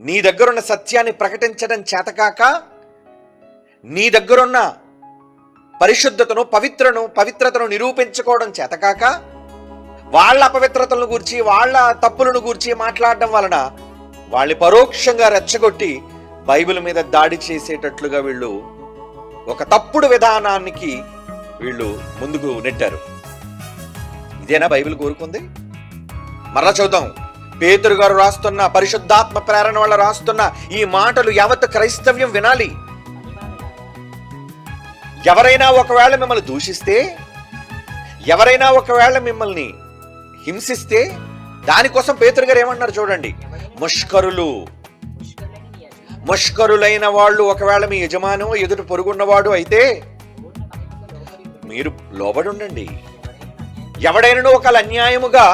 నీ దగ్గరున్న సత్యాన్ని ప్రకటించడం చేతకాక నీ దగ్గరున్న పరిశుద్ధతను పవిత్రను పవిత్రతను నిరూపించుకోవడం చేతకాక వాళ్ళ అపవిత్రతలను గురించి వాళ్ళ తప్పులను గురించి మాట్లాడడం వలన వాళ్ళని పరోక్షంగా రెచ్చగొట్టి బైబిల్ మీద దాడి చేసేటట్లుగా వీళ్ళు ఒక తప్పుడు విధానానికి వీళ్ళు ముందుకు నెట్టారు. ఇదేనా బైబిల్ కోరుకుంది? మరలా చూద్దాం. పేతురు గారు రాస్తున్న పరిశుద్ధాత్మ ప్రేరణ వల్ల రాస్తున్న ఈ మాటలు యావత్ క్రైస్తవ్యం వినాలి. ఎవరైనా ఒకవేళ మిమ్మల్ని దూషిస్తే ఎవరైనా ఒకవేళ మిమ్మల్ని హింసిస్తే దానికోసం పేతురు గారు ఏమన్నారు చూడండి. ముష్కరులు. ముష్కరులైన వాళ్ళు ఒకవేళ మీ యజమాను ఎదుటి పొరుగున్నవాడు అయితే మీరు లోబడి ఉండండి ఎవడైనా ఒక అన్యాయముగా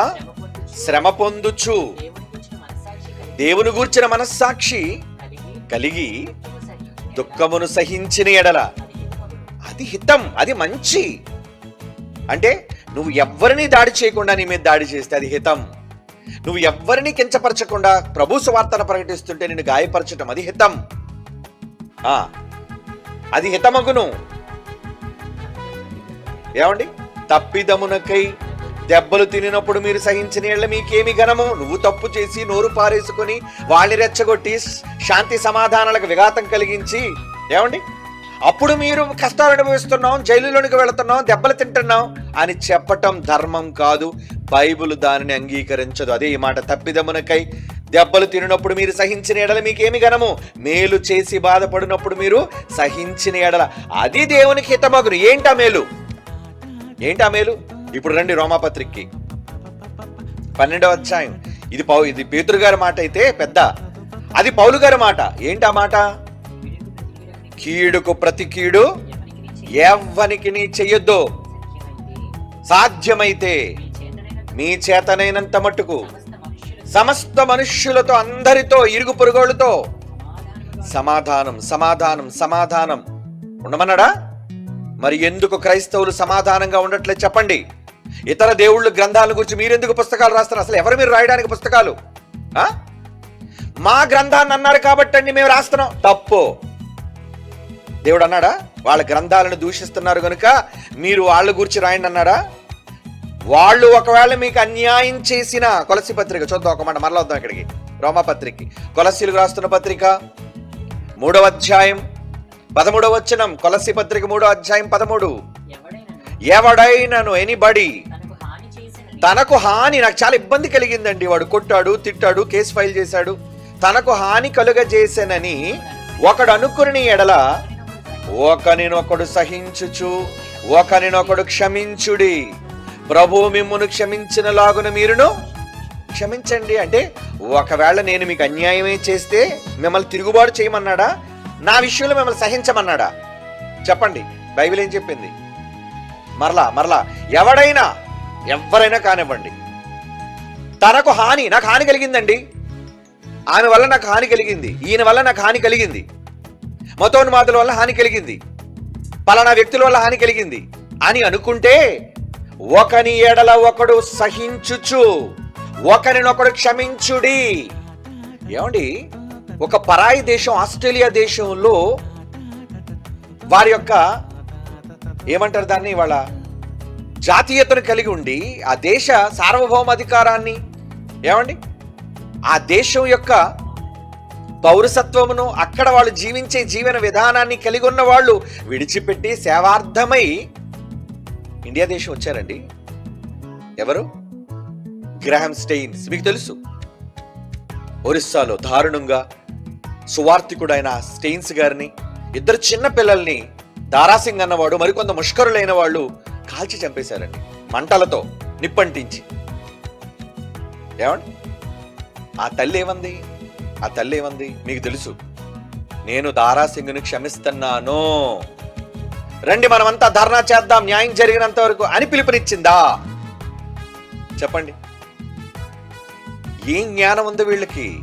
శ్రమ పొందుచు. దేవుని గూర్చిన మనస్సాక్షి కలిగి దుఃఖమును సహించిన ఎడల. అది హితం అది మంచి. అంటే నువ్వు ఎవ్వరిని దాడి చేయకుండా నీ మీద దాడి చేస్తే అది హితం. నువ్వు ఎవ్వరిని కించపరచకుండా ప్రభు సువార్తను ప్రకటిస్తుంటే నిన్ను గాయపరచటం అది హితం. ఆ, అది హితమగును. ఏమండి? తప్పిదమునకై దెబ్బలు తినినప్పుడు మీరు సహించిన ఏళ్ళ మీకేమి ఘనము? నువ్వు తప్పు చేసి నోరు పారేసుకుని వాళ్ళని రెచ్చగొట్టి శాంతి సమాధానాలకు విఘాతం కలిగించి ఏమండి? అప్పుడు మీరు కష్టాలు అనుభవిస్తున్నాం జైలులోనికి వెళుతున్నాం దెబ్బలు తింటున్నాం అని చెప్పటం ధర్మం కాదు. బైబిల్ దానిని అంగీకరించదు. అదే ఈ మాట తప్పిదమునకై దెబ్బలు తినప్పుడు మీరు సహించిన ఎడల మీకేమి గనము మేలు చేసి బాధపడినప్పుడు మీరు సహించిన ఎడల. అది దేవునికి హితమగును. ఏంటా మేలు? ఏంటా మేలు? ఇప్పుడు రండి రోమాపత్రికి. పన్నెండవ అధ్యాయం. ఇది పౌ ఇది పేతురు గారి మాట అయితే పెద్ద. అది పౌలు గారి మాట. ఏంటా మాట? కీడుకు ప్రతి కీడు ఎవ్వనికి నీ చెయ్యొద్దు. సాధ్యమైతే మీ చేతనైనంత మట్టుకు సమస్త మనుష్యులతో అందరితో ఇరుగు పొరుగోళ్ళతో సమాధానం సమాధానం సమాధానం. ఉండమన్నాడా? మరి ఎందుకు క్రైస్తవులు సమాధానంగా ఉండట్లేదు చెప్పండి. ఇతర దేవుళ్ళ గ్రంథాల గురించి మీరెందుకు పుస్తకాలు రాస్తారు అసలు ఎవరు మీరు రాయడానికి పుస్తకాలు? మా గ్రంథాన్ని అన్నారు కాబట్టి అండి మేము రాస్తున్నాం. తప్పు. దేవుడు అన్నాడా? వాళ్ళ గ్రంథాలను దూషిస్తున్నారు కనుక మీరు వాళ్ళ గురించి రాయండి అన్నాడా? వాళ్ళు ఒకవేళ మీకు అన్యాయం చేసిన కొలసి పత్రిక చూద్దాం ఒక మాట మరలా వద్దాం ఇక్కడికి. రోమా కొలసీలు రాస్తున్న పత్రిక. మూడవ అధ్యాయం. పదమూడవ వచనం కొలసి పత్రిక మూడో అధ్యాయం పదమూడు. ఎవడైనను ఎనిబడి తనకు హాని నాకు చాలా ఇబ్బంది కలిగిందండి. వాడు కొట్టాడు తిట్టాడు కేసు ఫైల్ చేశాడు. తనకు హాని కలుగజేసెనని ఒకడు అనుకుని ఎడల ఒకనినొకడు సహించుచు ఒకనినొకడు క్షమించుడి. ప్రభు మిమ్మును క్షమించిన లాగున మీరును క్షమించండి. అంటే ఒకవేళ నేను మీకు అన్యాయమే చేస్తే మిమ్మల్ని తిరుగుబాటు చేయమన్నాడా? నా విషయంలో మిమ్మల్ని సహించమన్నాడా? చెప్పండి. బైబిల్ ఏం చెప్పింది? మరలా మరలా ఎవడైనా ఎవరైనా కానివ్వండి. తనకు హాని నాకు హాని కలిగిందండి. ఆమె వల్ల నాకు హాని కలిగింది. ఈయన వల్ల నాకు హాని కలిగింది. మతోన్మాదుల వల్ల హాని కలిగింది. పలానా వ్యక్తుల వల్ల హాని కలిగింది. అని అనుకుంటే ఒకని ఎడల ఒకడు సహించుచు ఒకరినొకడు క్షమించుడి. ఏమండి? ఒక పరాయి దేశం ఆస్ట్రేలియా దేశంలో వారి యొక్క ఏమంటారు దాన్ని? వాళ్ళ జాతీయతను కలిగి ఉండి ఆ దేశ సార్వభౌమాధికారాన్ని ఏమండి? ఆ దేశం యొక్క పౌరసత్వమును అక్కడ వాళ్ళు జీవించే జీవన విధానాన్ని కలిగి ఉన్న వాళ్ళు విడిచిపెట్టి సేవార్థమై ఇండియా దేశం వచ్చారండి. ఎవరు? గ్రహం స్టెయిన్స్. మీకు తెలుసు. ఒరిస్సాలో దారుణంగా సువార్థికుడైన స్టెయిన్స్ గారిని ఇద్దరు చిన్న పిల్లల్ని దారాసింగ్ అన్నవాడు మరికొంత ముష్కరులైన వాళ్ళు కాల్చి చంపేశారండి మంటలతో నిప్పంటించి. ఏమండి? ఆ తల్లి ఏమంది? ఆ తల్లి ఏమంది? మీకు తెలుసు. నేను దారాసింగ్ను క్షమిస్తున్నాను. రండి మనమంతా ధర్నా చేద్దాం న్యాయం జరిగినంత వరకు అని పిలుపునిచ్చిందా? చెప్పండి. ఏం జ్ఞానం ఉంది వీళ్ళకి?